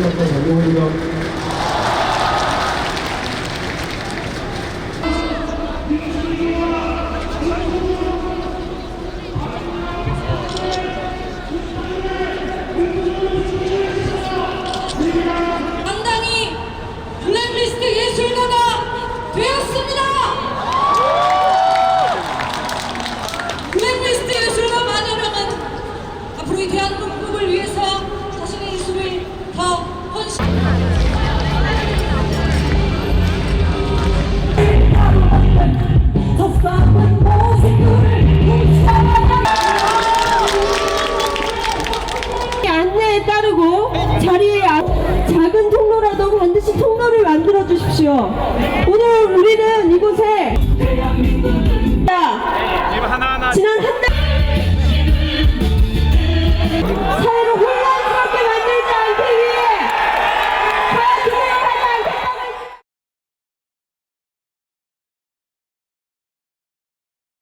要不我摸一个 안내에 따르고 자리에 아- 작은 통로라도 반드시 통로를 만들어 주십시오. 오늘 우리는 이곳에 지난 한 달.